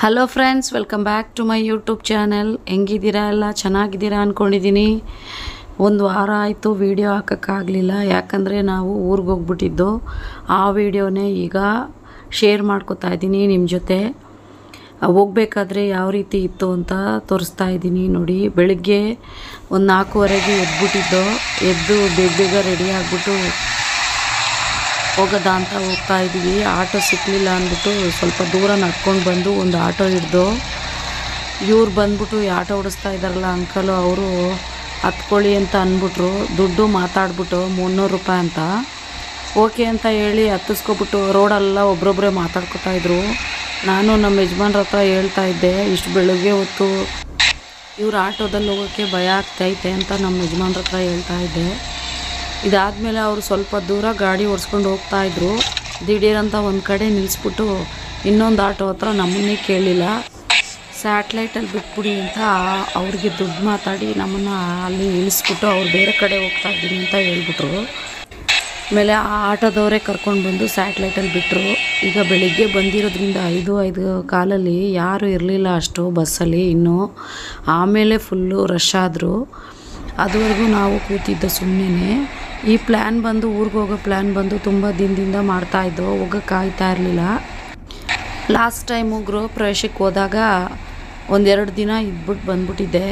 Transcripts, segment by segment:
Hello friends welcome back to my YouTube channel ಹೆಂಗಿದ್ದೀರಾ ಎಲ್ಲ? ಚೆನ್ನಾಗಿದ್ದೀರಾ ಅಂದ್ಕೊಂಡಿದ್ದೀನಿ ಒಂದು ವಾರ ಆಯಿತು ವೀಡಿಯೋ ಹಾಕೋಕ್ಕಾಗಲಿಲ್ಲ. ಯಾಕಂದರೆ ನಾವು ಊರಿಗೆ ಹೋಗ್ಬಿಟ್ಟಿದ್ದು. ಆ ವಿಡಿಯೋನೇ ಈಗ ಶೇರ್ ಮಾಡ್ಕೋತಾ ಇದ್ದೀನಿ ನಿಮ್ಮ ಜೊತೆ. ಹೋಗ್ಬೇಕಾದ್ರೆ ಯಾವ ರೀತಿ ಇತ್ತು ಅಂತ ತೋರಿಸ್ತಾ ಇದ್ದೀನಿ ನೋಡಿ. ಬೆಳಗ್ಗೆ ಒಂದು ನಾಲ್ಕೂವರೆಗೆ ಎದ್ಬಿಟ್ಟಿದ್ದು. ಎದ್ದು ಬೇಗ ಬೇಗ ರೆಡಿ ಆಗಿಬಿಟ್ಟು ಹೋಗೋದಾ ಅಂತ ಹೋಗ್ತಾ ಇದ್ವಿ. ಆಟೋ ಸಿಕ್ಕಲಿಲ್ಲ ಅಂದ್ಬಿಟ್ಟು ಸ್ವಲ್ಪ ದೂರ ನಡ್ಕೊಂಡು ಬಂದು ಒಂದು ಆಟೋ ಹಿಡ್ದು ಇವ್ರು ಬಂದ್ಬಿಟ್ಟು ಈ ಆಟೋ ಓಡಿಸ್ತಾ ಇದ್ದಾರಲ್ಲ ಅಂಕಲು ಅವರು ಹತ್ಕೊಳ್ಳಿ ಅಂತ ಅಂದ್ಬಿಟ್ರು. ದುಡ್ಡು ಮಾತಾಡ್ಬಿಟ್ಟು ಮುನ್ನೂರು ರೂಪಾಯಿ ಅಂತ. ಓಕೆ ಅಂತ ಹೇಳಿ ಹತ್ತಿಸ್ಕೊಬಿಟ್ಟು ರೋಡೆಲ್ಲ ಒಬ್ರೊಬ್ಬರೇ ಮಾತಾಡ್ಕೊತಾ ಇದ್ರು. ನಾನು ನಮ್ಮ ಯಜಮಾನ್ರ ಹತ್ರ ಹೇಳ್ತಾ ಇದ್ದೆ, ಇಷ್ಟು ಬೆಳಗ್ಗೆ ಹೊತ್ತು ಇವ್ರ ಆಟೋದಲ್ಲಿ ಹೋಗೋಕ್ಕೆ ಭಯ ಆಗ್ತೈತೆ ಅಂತ ನಮ್ಮ ಯಜಮಾನ್ರ ಹತ್ರ ಹೇಳ್ತಾ ಇದ್ದೆ. ಇದಾದಮೇಲೆ ಅವರು ಸ್ವಲ್ಪ ದೂರ ಗಾಡಿ ಓಡಿಸ್ಕೊಂಡು ಹೋಗ್ತಾ ಇದ್ರು. ದಿಢೀರಂತ ಒಂದು ಕಡೆ ನಿಲ್ಲಿಸ್ಬಿಟ್ಟು ಇನ್ನೊಂದು ಆಟೋ ಹತ್ರ ನಮ್ಮನ್ನೇ ಕೇಳಿಲ್ಲ. ಸ್ಯಾಟ್ಲೈಟಲ್ಲಿ ಬಿಟ್ಬಿಡಿ ಅಂತ ಅವ್ರಿಗೆ ದುಡ್ಡು ಮಾತಾಡಿ ನಮ್ಮನ್ನು ಅಲ್ಲಿ ಇಳಿಸ್ಬಿಟ್ಟು ಅವ್ರು ಬೇರೆ ಕಡೆ ಹೋಗ್ತಾ ಇದ್ದೀನಿ ಅಂತ ಹೇಳ್ಬಿಟ್ರು. ಆಮೇಲೆ ಆ ಆಟೋದವರೇ ಕರ್ಕೊಂಡು ಬಂದು ಸ್ಯಾಟ್ಲೈಟಲ್ಲಿ ಬಿಟ್ಟರು ಈಗ ಬೆಳಿಗ್ಗೆ ಬಂದಿರೋದ್ರಿಂದ ಐದು ಐದು ಕಾಲಲ್ಲಿ ಯಾರೂ ಇರಲಿಲ್ಲ ಅಷ್ಟು ಬಸ್ಸಲ್ಲಿ ಇನ್ನೂ. ಆಮೇಲೆ ಫುಲ್ಲು ರಶ್ ಆದರು. ಅದುವರೆಗೂ ನಾವು ಕೂತಿದ್ದ ಸುಮ್ಮನೆ ಈ ಪ್ಲ್ಯಾನ್ ಬಂದು, ಊರಿಗೆ ಹೋಗೋ ಪ್ಲ್ಯಾನ್ ಬಂದು ತುಂಬ ದಿನದಿಂದ ಮಾಡ್ತಾಯಿದ್ದೋ ಹೋಗೋಕ್ಕಾಗ್ತಾ ಇರಲಿಲ್ಲ. ಲಾಸ್ಟ್ ಟೈಮು ಗೃಹ ಪ್ರವೇಶಕ್ಕೆ ಹೋದಾಗ ಒಂದೆರಡು ದಿನ ಇದ್ಬಿಟ್ಟು ಬಂದ್ಬಿಟ್ಟಿದ್ದೆ.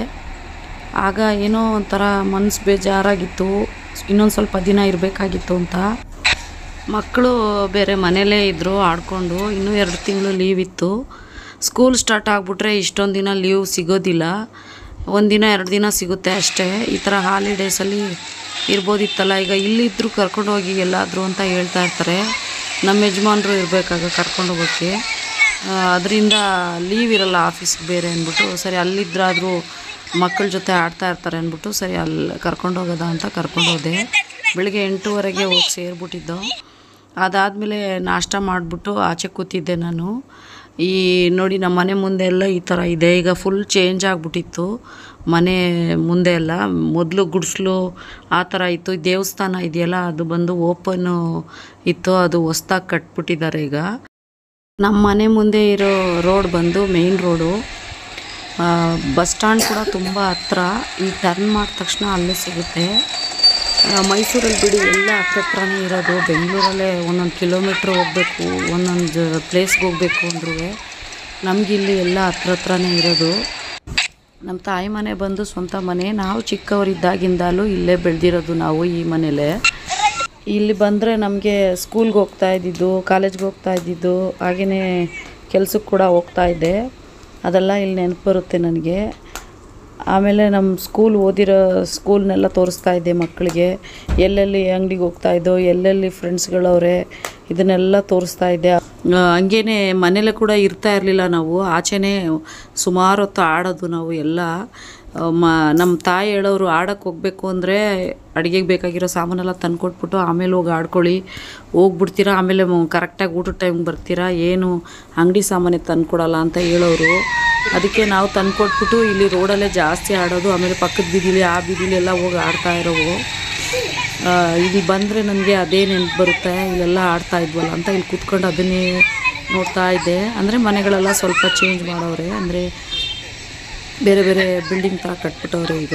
ಆಗ ಏನೋ ಒಂಥರ ಮನಸ್ಸು ಬೇಜಾರಾಗಿತ್ತು. ಇನ್ನೊಂದು ಸ್ವಲ್ಪ ದಿನ ಇರಬೇಕಾಗಿತ್ತು ಅಂತ. ಮಕ್ಕಳು ಬೇರೆ ಮನೇಲೇ ಇದ್ದರು ಆಡಿಕೊಂಡು. ಇನ್ನೂ ಎರಡು ತಿಂಗಳು ಲೀವ್ ಇತ್ತು. ಸ್ಕೂಲ್ ಸ್ಟಾರ್ಟ್ ಆಗಿಬಿಟ್ರೆ ಇಷ್ಟೊಂದು ದಿನ ಲೀವ್ ಸಿಗೋದಿಲ್ಲ. ಒಂದು ದಿನ ಎರಡು ದಿನ ಸಿಗುತ್ತೆ ಅಷ್ಟೇ. ಈ ಥರ ಹಾಲಿಡೇಸಲ್ಲಿ ಇರ್ಬೋದಿತ್ತಲ್ಲ. ಈಗ ಇಲ್ಲಿದ್ದರೂ ಕರ್ಕೊಂಡು ಹೋಗಿ ಎಲ್ಲಾದರೂ ಅಂತ ಹೇಳ್ತಾ ಇರ್ತಾರೆ. ನಮ್ಮ ಯಜಮಾನರು ಇರಬೇಕಾಗ ಕರ್ಕೊಂಡು ಹೋಗೋಕ್ಕೆ ಅದರಿಂದ ಲೀವ್ ಇರಲ್ಲ ಆಫೀಸ್ಗೆ ಬೇರೆ ಅಂದ್ಬಿಟ್ಟು. ಸರಿ, ಅಲ್ಲಿದ್ರಾದರೂ ಮಕ್ಕಳ ಜೊತೆ ಆಡ್ತಾ ಇರ್ತಾರೆ ಅಂದ್ಬಿಟ್ಟು ಸರಿ, ಅಲ್ಲಿ ಕರ್ಕೊಂಡು ಹೋಗೋದ ಅಂತ ಕರ್ಕೊಂಡು ಹೋದೆ. ಬೆಳಿಗ್ಗೆ ಎಂಟೂವರೆಗೆ ಹೋಗಿ ಸೇರಿಬಿಟ್ಟಿದ್ದು. ಅದಾದಮೇಲೆ ನಾಷ್ಟ ಮಾಡಿಬಿಟ್ಟು ಆಚೆ ಕೂತಿದ್ದೆ ನಾನು. ಈ ನೋಡಿ ನಮ್ಮ ಮನೆ ಮುಂದೆ ಎಲ್ಲ ಈ ಥರ ಇದೆ. ಈಗ ಫುಲ್ ಚೇಂಜ್ ಆಗಿಬಿಟ್ಟಿತ್ತು. ಮನೆ ಮುಂದೆ ಎಲ್ಲ ಮೊದಲು ಗುಡಿಸ್ಲು ಆ ಥರ ಇತ್ತು. ದೇವಸ್ಥಾನ ಇದೆಯಲ್ಲ, ಅದು ಬಂದು ಓಪನ್ನು ಇತ್ತು. ಅದು ಹೊಸ್ದಾಗಿ ಕಟ್ಬಿಟ್ಟಿದ್ದಾರೆ ಈಗ. ನಮ್ಮ ಮನೆ ಮುಂದೆ ಇರೋ ರೋಡ್ ಬಂದು ಮೇಯ್ನ್ ರೋಡು. ಬಸ್ ಸ್ಟ್ಯಾಂಡ್ ಕೂಡ ತುಂಬ ಹತ್ರ. ಈ ಟರ್ನ್ ಮಾಡಿದ ತಕ್ಷಣ ಅಲ್ಲೇ ಸಿಗುತ್ತೆ. ಮೈಸೂರಲ್ಲಿ ಬಿಡಿ, ಎಲ್ಲ ಹತ್ರ ಹತ್ರನೇ ಇರೋದು. ಬೆಂಗಳೂರಲ್ಲೇ ಒಂದೊಂದು ಕಿಲೋಮೀಟ್ರ್ ಹೋಗಬೇಕು, ಒಂದೊಂದು ಪ್ಲೇಸ್ಗೆ ಹೋಗಬೇಕು ಅಂದ್ರೂ ನಮಗಿಲ್ಲಿ ಎಲ್ಲ ಹತ್ರ ಹತ್ರನೇ ಇರೋದು. ನಮ್ಮ ತಾಯಿ ಮನೆ ಬಂದು ಸ್ವಂತ ಮನೆ. ನಾವು ಚಿಕ್ಕವರಿದ್ದಾಗಿಂದಲೂ ಇಲ್ಲೇ ಬೆಳೆದಿರೋದು ನಾವು ಈ ಮನೇಲೆ. ಇಲ್ಲಿ ಬಂದರೆ ನಮಗೆ ಸ್ಕೂಲ್ಗೆ ಹೋಗ್ತಾ ಇದ್ದಿದ್ದು ಕಾಲೇಜ್ಗೆ ಹೋಗ್ತಾ ಇದ್ದಿದ್ದು ಹಾಗೆಯೇ ಕೆಲ್ಸಕ್ಕೆ ಕೂಡ ಹೋಗ್ತಾ ಇದ್ದೆ. ಅದೆಲ್ಲ ಇಲ್ಲಿ ನೆನಪು ಬರುತ್ತೆ ನನಗೆ. ಆಮೇಲೆ ನಮ್ಮ ಸ್ಕೂಲ್ ಓದಿರೋ ಸ್ಕೂಲ್ನೆಲ್ಲ ತೋರಿಸ್ತಾ ಇದ್ದೆ ಮಕ್ಕಳಿಗೆ. ಎಲ್ಲೆಲ್ಲಿ ಅಂಗಡಿಗೆ ಹೋಗ್ತಾ ಇದ್ದೋ, ಎಲ್ಲೆಲ್ಲಿ ಫ್ರೆಂಡ್ಸ್ಗಳವ್ರೆ ಇದನ್ನೆಲ್ಲ ತೋರಿಸ್ತಾ ಇದ್ದೆ. ಹಂಗೇ ಮನೇಲೇ ಕೂಡ ಇರ್ತಾ ಇರಲಿಲ್ಲ ನಾವು. ಆಚೆನೇ ಸುಮಾರು ಹೊತ್ತು ಆಡೋದು ನಾವು ಎಲ್ಲ. ಮ ನಮ್ಮ ತಾಯಿ ಹೇಳೋರು ಆಡೋಕ್ಕೆ ಹೋಗಬೇಕು ಅಂದರೆ ಅಡುಗೆಗೆ ಬೇಕಾಗಿರೋ ಸಾಮಾನೆಲ್ಲ ತಂದ್ಕೊಟ್ಬಿಟ್ಟು ಆಮೇಲೆ ಹೋಗಿ ಆಡ್ಕೊಳ್ಳಿ. ಹೋಗ್ಬಿಡ್ತೀರಾ, ಆಮೇಲೆ ಕರೆಕ್ಟಾಗಿ ಊಟದ ಟೈಮ್ಗೆ ಬರ್ತೀರಾ, ಏನು ಅಂಗಡಿ ಸಾಮಾನೇ ತಂದು ಕೊಡೋಲ್ಲ ಅಂತ ಹೇಳೋರು. ಅದಕ್ಕೆ ನಾವು ತಂದ್ಕೊಟ್ಬಿಟ್ಟು ಇಲ್ಲಿ ರೋಡಲ್ಲೇ ಜಾಸ್ತಿ ಆಡೋದು, ಆಮೇಲೆ ಪಕ್ಕದ ಬೀದಿಲಿ ಆ ಬೀದಿಲಿ ಎಲ್ಲ ಹೋಗಿ ಆಡ್ತಾ ಇರೋವು. ಇಲ್ಲಿ ಬಂದರೆ ನನಗೆ ಅದೇ ನೆನಪು ಬರುತ್ತೆ, ಇಲ್ಲೆಲ್ಲ ಆಡ್ತಾ ಇದ್ವಲ್ಲ ಅಂತ ಇಲ್ಲಿ ಕೂತ್ಕೊಂಡು ಅದನ್ನೇ ನೋಡ್ತಾ ಇದ್ದೆ. ಅಂದರೆ ಮನೆಗಳೆಲ್ಲ ಸ್ವಲ್ಪ ಚೇಂಜ್ ಮಾಡೋರೆ, ಅಂದರೆ ಬೇರೆ ಬೇರೆ ಬಿಲ್ಡಿಂಗ್ ಥರ ಕಟ್ಬಿಟ್ಟವ್ರೆ ಈಗ.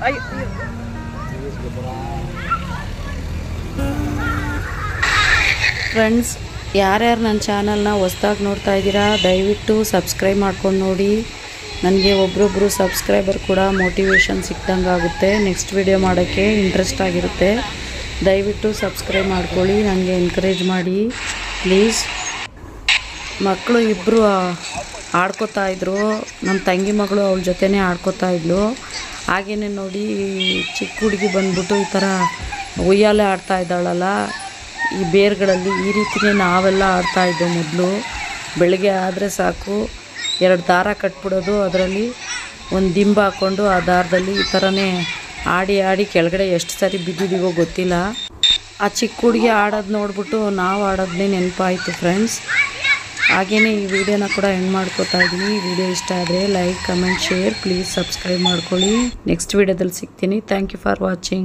Ay. Friends, ಯಾರ್ಯಾರು ನನ್ನ ಚಾನಲ್ನ ಹೊಸ್ದಾಗಿ ನೋಡ್ತಾ ಇದ್ದೀರಾ, ದಯವಿಟ್ಟು ಸಬ್ಸ್ಕ್ರೈಬ್ ಮಾಡ್ಕೊಂಡು ನೋಡಿ. ನನಗೆ ಒಬ್ರೊಬ್ಬರು ಸಬ್ಸ್ಕ್ರೈಬರ್ ಕೂಡ ಮೋಟಿವೇಶನ್ ಸಿಕ್ದಂಗೆ ಆಗುತ್ತೆ. ನೆಕ್ಸ್ಟ್ ವಿಡಿಯೋ ಮಾಡೋಕ್ಕೆ ಇಂಟ್ರೆಸ್ಟ್ ಆಗಿರುತ್ತೆ. ದಯವಿಟ್ಟು ಸಬ್ಸ್ಕ್ರೈಬ್ ಮಾಡ್ಕೊಳ್ಳಿ ನನಗೆ ಎನ್ಕರೇಜ್ ಮಾಡಿ. ಪ್ಲೀಸ್. ಮಕ್ಕಳು ಇಬ್ಬರು ಆಡ್ಕೋತಾ ಇದ್ರು. ನಮ್ಮ ತಂಗಿ ಮಗಳು ಅವ್ಳ ಜೊತೆನೇ ಆಡ್ಕೋತಾ ಇದ್ಲು. ಹಾಗೇನೆ ನೋಡಿ, ಚಿಕ್ಕ ಹುಡುಗಿ ಬಂದ್ಬಿಟ್ಟು ಈ ಥರ ಉಯ್ಯಾಲೆ ಆಡ್ತಾ ಇದ್ದಾಳಲ್ಲ. ಈ ಬೇರುಗಳಲ್ಲಿ ಈ ರೀತಿಯೇ ನಾವೆಲ್ಲ ಆಡ್ತಾ ಇದ್ದೋ ಮೊದಲು. ಬೆಳಗ್ಗೆ ಆದರೆ ಸಾಕು, ಎರಡು ದಾರ ಕಟ್ಬಿಡೋದು, ಅದರಲ್ಲಿ ಒಂದು ದಿಂಬು ಹಾಕ್ಕೊಂಡು ಆ ದಾರದಲ್ಲಿ ಈ ಥರನೇ ಆಡಿ ಆಡಿ ಕೆಳಗಡೆ ಎಷ್ಟು ಸಾರಿ ಬಿದ್ದಿದ್ದೀವೋ ಗೊತ್ತಿಲ್ಲ. ಆ ಚಿಕ್ಕ ಹುಡುಗಿ ಆಡೋದು ನೋಡ್ಬಿಟ್ಟು ನಾವು ಆಡೋದನ್ನೇ ನೆನಪಾಯಿತು ಫ್ರೆಂಡ್ಸ್ ಹಾಗೆಯೇ ಈ ವಿಡಿಯೋನ ಕೂಡ ಎಂಡ್ ಮಾಡ್ಕೋತಾ ಇದ್ದೀನಿ. ವಿಡಿಯೋ ಇಷ್ಟ ಆದರೆ like comment share please subscribe ಮಾಡ್ಕೊಳ್ಳಿ. ನೆಕ್ಸ್ಟ್ ವಿಡಿಯೋದಲ್ಲಿ ಸಿಗ್ತೀನಿ. Thank you for watching